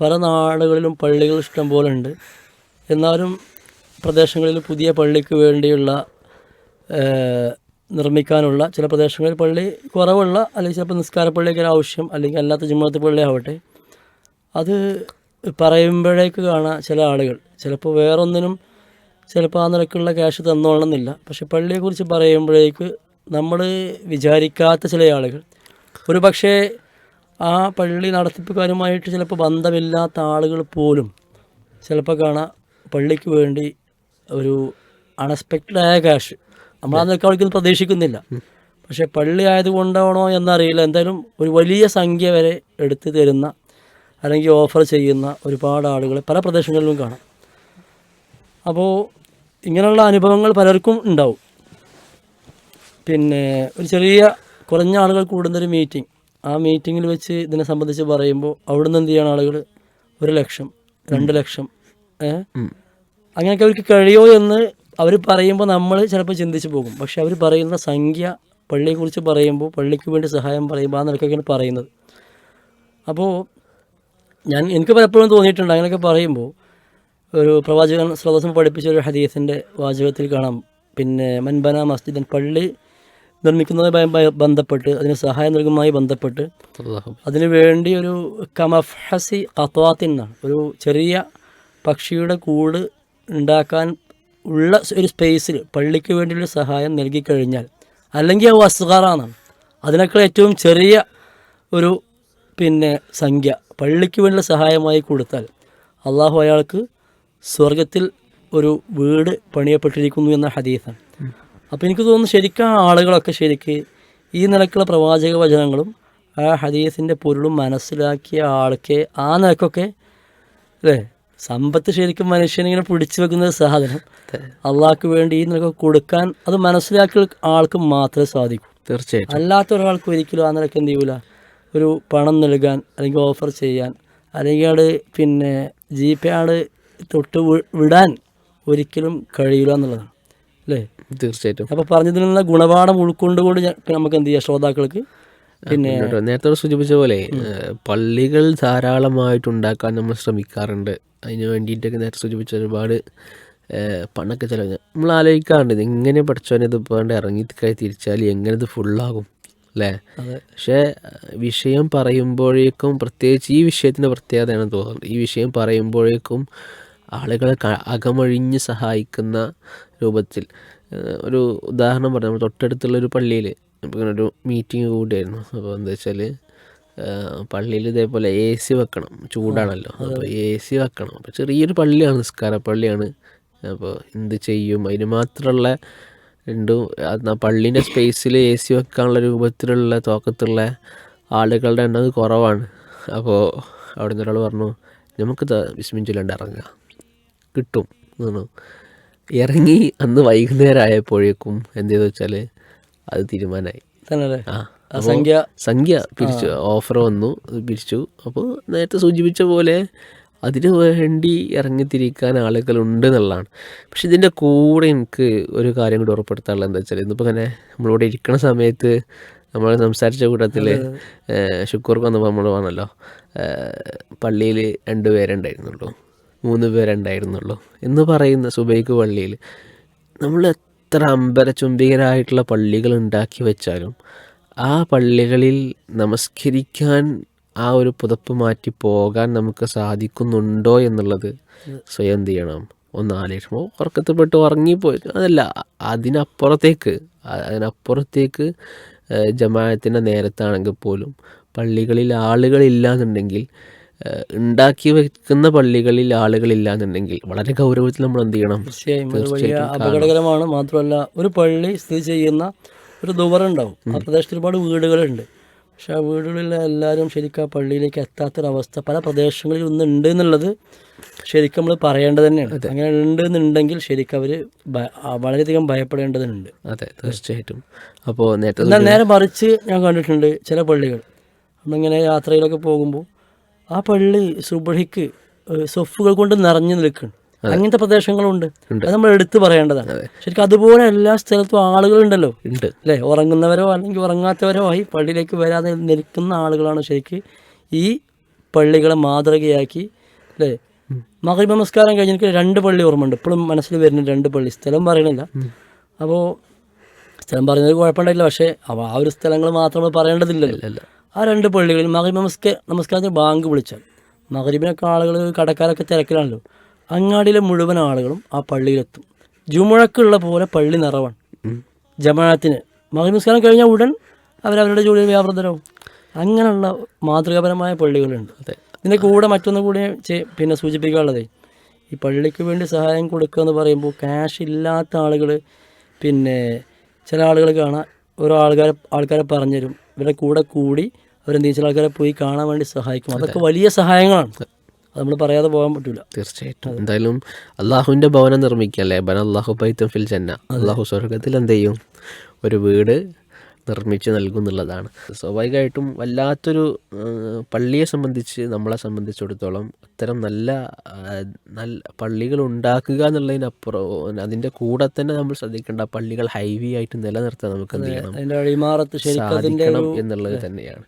പല നാടുകളിലും പള്ളികൾ ഇഷ്ടം പോലെ ഉണ്ട്. എന്നാലും പ്രദേശങ്ങളിൽ പുതിയ പള്ളിക്ക് വേണ്ടിയുള്ള നിർമ്മിക്കാനുള്ള ചില പ്രദേശങ്ങളിൽ പള്ളി കുറവുള്ള അല്ലെങ്കിൽ ചിലപ്പോൾ നിസ്കാര പള്ളിയൊക്കെ ആവശ്യം അല്ലെങ്കിൽ അല്ലാത്ത ജുമാത്ത് പള്ളി ആവട്ടെ. അത് പറയുമ്പോഴേക്ക് കാണാം ചില ആളുകൾ. ചിലപ്പോൾ വേറൊന്നിനും ചിലപ്പോൾ ആ നിലക്കുള്ള ക്യാഷ് തന്നോളണമെന്നില്ല. പക്ഷെ പള്ളിയെക്കുറിച്ച് പറയുമ്പോഴേക്ക് നമ്മൾ വിചാരിക്കാത്ത ചില ആളുകൾ. ഒരു പക്ഷേ ആ പള്ളി നടത്തിപ്പുകാരുമായിട്ട് ചിലപ്പോൾ ബന്ധമില്ലാത്ത ആളുകൾ പോലും ചിലപ്പോൾ കാണാം പള്ളിക്ക് വേണ്ടി ഒരു അൺഎക്സ്പെക്റ്റഡ് ആയ ക്യാഷ് നമ്മൾ അവർക്ക് പ്രതീക്ഷിക്കുന്നില്ല. പക്ഷേ പള്ളി ആയതുകൊണ്ടാണോ എന്നറിയില്ല. എന്തായാലും ഒരു വലിയ സംഖ്യ വരെ എടുത്തു തരുന്ന അല്ലെങ്കിൽ ഓഫർ ചെയ്യുന്ന ഒരുപാട് ആളുകളെ പല പ്രദേശങ്ങളിലും കാണാം. അപ്പോൾ ഇങ്ങനെയുള്ള അനുഭവങ്ങൾ പലർക്കും ഉണ്ടാവും. പിന്നെ ഒരു ചെറിയ കുറഞ്ഞ ആളുകൾ കൂടുന്നൊരു മീറ്റിംഗ് ആ മീറ്റിങ്ങിൽ വെച്ച് ഇതിനെ സംബന്ധിച്ച് പറയുമ്പോൾ അവിടെ നിന്ന് എന്ത് ചെയ്യണം ആളുകൾ? ഒരു ലക്ഷം രണ്ട് ലക്ഷം ഏ? അങ്ങനെയൊക്കെ അവർക്ക് കഴിയോ എന്ന് അവർ പറയുമ്പോൾ നമ്മൾ ചിലപ്പോൾ ചിന്തിച്ച് പോകും. പക്ഷെ അവർ പറയുന്ന സംഖ്യ പള്ളിയെക്കുറിച്ച് പറയുമ്പോൾ പള്ളിക്ക് വേണ്ടി സഹായം പറയുമ്പോൾ ആ നിലക്കൊക്കെയാണ് പറയുന്നത്. അപ്പോൾ ഞാൻ എനിക്ക് പലപ്പോഴും തോന്നിയിട്ടുണ്ട് അങ്ങനെയൊക്കെ പറയുമ്പോൾ ഒരു പ്രവാചകൻ സ്രോതസ്സം പഠിപ്പിച്ച ഒരു ഹദീസിന്റെ വാചകത്തിൽ കാണാം. പിന്നെ മൻബന മസ്ജിദൻ പള്ളി നിർമ്മിക്കുന്നതുമായി ബന്ധപ്പെട്ട് അതിന് സഹായം നൽകുന്നതുമായി ബന്ധപ്പെട്ട്. അതിനു വേണ്ടി ഒരു കമഫ്ഹസി ഖത്വാത്തിൻ എന്നാണ്. ഒരു ചെറിയ പക്ഷിയുടെ കൂട് ഉണ്ടാക്കാൻ ഉള്ള ഒരു സ്പേസിൽ പള്ളിക്ക് വേണ്ടിയുള്ള സഹായം നൽകിക്കഴിഞ്ഞാൽ അല്ലെങ്കിൽ അത് അസ്ഗാറാന്നാണ് അതിനേക്കാൾ ഏറ്റവും ചെറിയ ഒരു പിന്നെ സംഖ്യ പള്ളിക്ക് വേണ്ടിയുള്ള സഹായമായി കൊടുത്താൽ അള്ളാഹു അയാൾക്ക് സ്വർഗത്തിൽ ഒരു വീട് പണിയപ്പെട്ടിരിക്കുന്നു എന്ന ഹദീസാണ്. അപ്പോൾ എനിക്ക് തോന്നുന്നു ശരിക്കും ആളുകളൊക്കെ ശരിക്ക് ഈ നിലക്കുള്ള പ്രവാചക വചനങ്ങളും ആ ഹദീസിന്റെ പൊരുളും മനസ്സിലാക്കിയ ആൾക്ക് ആ നിലക്കൊക്കെ അല്ലേ? സമ്പത്ത് ശരിക്കും മനുഷ്യനിങ്ങനെ പിടിച്ചു വെക്കുന്ന ഒരു സാധനം. അള്ളാഹ്ക്ക് വേണ്ടി ഈ നിലയ്ക്ക് കൊടുക്കാൻ അത് മനസ്സിലാക്കിയ ആൾക്ക് മാത്രമേ സാധിക്കൂ. തീർച്ചയായിട്ടും. അല്ലാത്ത ഒരാൾക്ക് ഒരിക്കലും ആ നിലയ്ക്ക് എന്ത് ചെയ്യൂല? ഒരു പണം നൽകാൻ അല്ലെങ്കിൽ ഓഫർ ചെയ്യാൻ അല്ലെങ്കിൽ അത് പിന്നെ ജി പേ ആട് തൊട്ട് വിടാൻ ഒരിക്കലും കഴിയില്ല എന്നുള്ളതാണ്. അല്ലേ? തീർച്ചയായിട്ടും. അപ്പോൾ പറഞ്ഞതിൽ നിന്ന് ഗുണപാഠം ഉൾക്കൊണ്ടുകൊണ്ട് നമുക്ക് എന്ത് ചെയ്യാം? ശ്രോതാക്കൾക്ക് പിന്നെ നേരത്തെ സൂചിപ്പിച്ച പോലെ പള്ളികൾ ധാരാളമായിട്ട് ഉണ്ടാക്കാൻ നമ്മൾ ശ്രമിക്കാറുണ്ട്. അതിന് വേണ്ടിയിട്ടൊക്കെ നേരത്തെ സൂചിപ്പിച്ച ഒരുപാട് പണൊക്കെ ചിലവ്. നമ്മൾ ആലോചിക്കാറുണ്ട് ഇത് എങ്ങനെ പഠിച്ചവനെ ഇത് പോകാണ്ട് ഇറങ്ങി തിരിച്ചാൽ എങ്ങനെ ഇത് ഫുള്ളാകും അല്ലേ? പക്ഷേ വിഷയം പറയുമ്പോഴേക്കും പ്രത്യേകിച്ച് ഈ വിഷയത്തിന്റെ പ്രത്യേകതയാണ് തോന്നുന്നത് ഈ വിഷയം പറയുമ്പോഴേക്കും ആളുകളെ അകമൊഴിഞ്ഞ് സഹായിക്കുന്ന രൂപത്തിൽ. ഒരു ഉദാഹരണം പറഞ്ഞു നമ്മൾ തൊട്ടടുത്തുള്ള ഒരു പള്ളിയിൽ ഇങ്ങനെ ഒരു മീറ്റിംഗ് കൂടിയായിരുന്നു. അപ്പോൾ എന്താ വെച്ചാൽ പള്ളിയിൽ ഇതേപോലെ എ സി വെക്കണം. ചൂടാണല്ലോ. അപ്പോൾ എ സി വെക്കണം. അപ്പോൾ ചെറിയൊരു പള്ളിയാണ് നിസ്കാര പള്ളിയാണ്. അപ്പോൾ എന്ത് ചെയ്യും? അതിന് മാത്രമുള്ള രണ്ടും ആ പള്ളീന്റെ സ്പേസിൽ എ സി വെക്കാനുള്ള രൂപത്തിലുള്ള തോക്കത്തുള്ള ആളുകളുടെ എണ്ണം കുറവാണ്. അപ്പോൾ അവിടെ നിന്ന് ഒരാൾ പറഞ്ഞു നമുക്ക് വിസ്മിഞ്ചില്ലാണ്ട് ഇറങ്ങുക കിട്ടും. എന്ന് പറഞ്ഞു. ഇറങ്ങി അന്ന് വൈകുന്നേരം ആയപ്പോഴേക്കും എന്ത് ചെയ്തു വെച്ചാൽ അത് തീരുമാനമായി ആ സംഖ്യ? സംഖ്യ പിരിച്ചു ഓഫർ വന്നു പിരിച്ചു. അപ്പോൾ നേരത്തെ സൂചിപ്പിച്ച പോലെ അതിനു വേണ്ടി ഇറങ്ങിത്തിരിക്കാൻ ആളുകളുണ്ട് എന്നുള്ളതാണ്. പക്ഷെ ഇതിന്റെ കൂടെ എനിക്ക് ഒരു കാര്യം കൂടി ഉറപ്പെടുത്താനുള്ളത് എന്താ വെച്ചാൽ ഇന്നിപ്പോൾ ഇങ്ങനെ നമ്മളിവിടെ ഇരിക്കുന്ന സമയത്ത് നമ്മൾ സംസാരിച്ച കൂട്ടത്തിൽ ശുക്കൂർക്ക് വന്നപ്പോൾ നമ്മൾ പറഞ്ഞല്ലോ പള്ളിയിൽ രണ്ട് പേരുണ്ടായിരുന്നുള്ളൂ മൂന്ന് പേരുണ്ടായിരുന്നുള്ളൂ. എന്ന് പറയുന്ന സുബൈക്ക് പള്ളിയിൽ നമ്മൾ എത്ര അമ്പരചുംബികരായിട്ടുള്ള പള്ളികൾ ഉണ്ടാക്കി വെച്ചാലും ആ പള്ളികളിൽ നമസ്കരിക്കാൻ ആ ഒരു പുതപ്പ് മാറ്റി പോകാൻ നമുക്ക് സാധിക്കുന്നുണ്ടോ എന്നുള്ളത് സ്വയം ചെയ്യണം? ഒന്ന് ആലോചിക്കുമ്പോൾ ഉറക്കത്തിൽപ്പെട്ട് ഉറങ്ങിപ്പോയി. അതല്ല അതിനപ്പുറത്തേക്ക് അതിനപ്പുറത്തേക്ക് ജമായത്തിന്റെ നേരത്താണെങ്കിൽ പോലും പള്ളികളിൽ ആളുകളില്ല എന്നുണ്ടെങ്കിൽ ഏഹ്, ഉണ്ടാക്കി വെക്കുന്ന പള്ളികളിൽ ആളുകളില്ല എന്നുണ്ടെങ്കിൽ വളരെ ഗൗരവത്തിൽ നമ്മൾ എന്ത് ചെയ്യണം? തീർച്ചയായും അപകടകരമാണ്. മാത്രമല്ല ഒരു പള്ളി സ്ഥിതി ചെയ്യുന്ന ഒരു ദുവറുണ്ടാവും. ആ പ്രദേശത്ത് ഒരുപാട് വീടുകളുണ്ട്. പക്ഷെ ആ വീടുകളിലെ എല്ലാവരും ശരിക്കും ആ പള്ളിയിലേക്ക് എത്താത്തൊരവസ്ഥ പല പ്രദേശങ്ങളിൽ ഉണ്ട് എന്നുള്ളത് ശരിക്കും നമ്മൾ പറയേണ്ടത് തന്നെയാണ്. അങ്ങനെ ഉണ്ട് എന്നുണ്ടെങ്കിൽ ശരിക്കും അവർ വളരെയധികം ഭയപ്പെടേണ്ടതുണ്ട്. അതെ തീർച്ചയായിട്ടും. അപ്പോൾ നേരത്തെ നേരെ മറിച്ച് ഞാൻ കണ്ടിട്ടുണ്ട് ചില പള്ളികൾ. നമ്മളിങ്ങനെ യാത്രയിലൊക്കെ പോകുമ്പോൾ ആ പള്ളി സുബഹിക്ക് സൊഫുകൾ കൊണ്ട് നിറഞ്ഞു നിൽക്കുന്നു അങ്ങനത്തെ പ്രദേശങ്ങളുണ്ട്. അത് നമ്മൾ എടുത്തു പറയേണ്ടതാണ്. ശരിക്കും അതുപോലെ എല്ലാ സ്ഥലത്തും ആളുകളുണ്ടല്ലോ. ഉണ്ട്. അല്ലേ? ഉറങ്ങുന്നവരോ അല്ലെങ്കിൽ ഉറങ്ങാത്തവരോ ആയി പള്ളിയിലേക്ക് വരാതെ നിൽക്കുന്ന ആളുകളാണ് ശരിക്ക് ഈ പള്ളികളെ മാതൃകയാക്കി അല്ലേ? മകരി നമസ്കാരം കഴിഞ്ഞ് എനിക്ക് രണ്ട് പള്ളി ഓർമ്മയുണ്ട്. ഇപ്പോഴും മനസ്സിൽ വരുന്ന രണ്ട് പള്ളി. സ്ഥലം പറയണില്ല. അപ്പോൾ സ്ഥലം പറയുന്നത് കുഴപ്പമുണ്ടായില്ല പക്ഷേ ആ ഒരു സ്ഥലങ്ങൾ മാത്രം പറയേണ്ടതില്ലല്ലോ. ആ രണ്ട് പള്ളികളിൽ മകരി നമസ്ക നമസ്കാരത്തിന് ബാങ്ക് വിളിച്ചാൽ. മകരിബിനൊക്കെ ആളുകൾ കടക്കാരൊക്കെ തിരക്കിലാണല്ലോ. അങ്ങാടിയിലെ മുഴുവൻ ആളുകളും ആ പള്ളിയിലെത്തും. ജുമുഴക്കുള്ള പോലെ പള്ളി നിറവാണ്. ജമാഅത്തിന് മകരി നമസ്കാരം കഴിഞ്ഞാൽ ഉടൻ അവരവരുടെ ജോലിയിൽ വ്യാപൃതരാവും. അങ്ങനെയുള്ള മാതൃകാപരമായ പള്ളികളുണ്ട്. അതെ. ഇതിന്റെ കൂടെ മറ്റൊന്നും കൂടി പിന്നെ സൂചിപ്പിക്കാനുള്ളതേ. ഈ പള്ളിക്ക് വേണ്ടി സഹായം കൊടുക്കുക എന്ന് പറയുമ്പോൾ ക്യാഷ് ഇല്ലാത്ത ആളുകൾ പിന്നെ ചില ആളുകൾ കാണാൻ ഓരോ ആൾക്കാരെ ആൾക്കാരെ പറഞ്ഞുതരും. ഇവരുടെ കൂടെ കൂടി അവരെന്ത് ചെയ്യുന്ന ആൾക്കാരെ പോയി കാണാൻ വേണ്ടി സഹായിക്കും. അതൊക്കെ വലിയ സഹായങ്ങളാണ്. അത് നമ്മൾ പറയാതെ പോകാൻ പറ്റില്ല തീർച്ചയായിട്ടും. എന്തായാലും അള്ളാഹുവിന്റെ ഭവനം നിർമ്മിക്കല്ലേ ബന അള്ളാഹു പൈത്തം ഫിൽ ജന്ന. അള്ളാഹു സ്വർഗത്തിൽ എന്ത് ചെയ്യും? ഒരു വീട് നിർമ്മിച്ച് നൽകും എന്നുള്ളതാണ് സ്വാഭാവികമായിട്ടും വല്ലാത്തൊരു പള്ളിയെ സംബന്ധിച്ച് നമ്മളെ സംബന്ധിച്ചിടത്തോളം അത്തരം നല്ല നല്ല പള്ളികൾ ഉണ്ടാക്കുക എന്നുള്ളതിനപ്പുറം അതിന്റെ കൂടെ തന്നെ നമ്മൾ ശ്രദ്ധിക്കേണ്ട പള്ളികൾ ഹൈവി ആയിട്ട് നിലനിർത്താൻ നമുക്ക് എന്ത് ചെയ്യണം? എന്നുള്ളത് തന്നെയാണ്.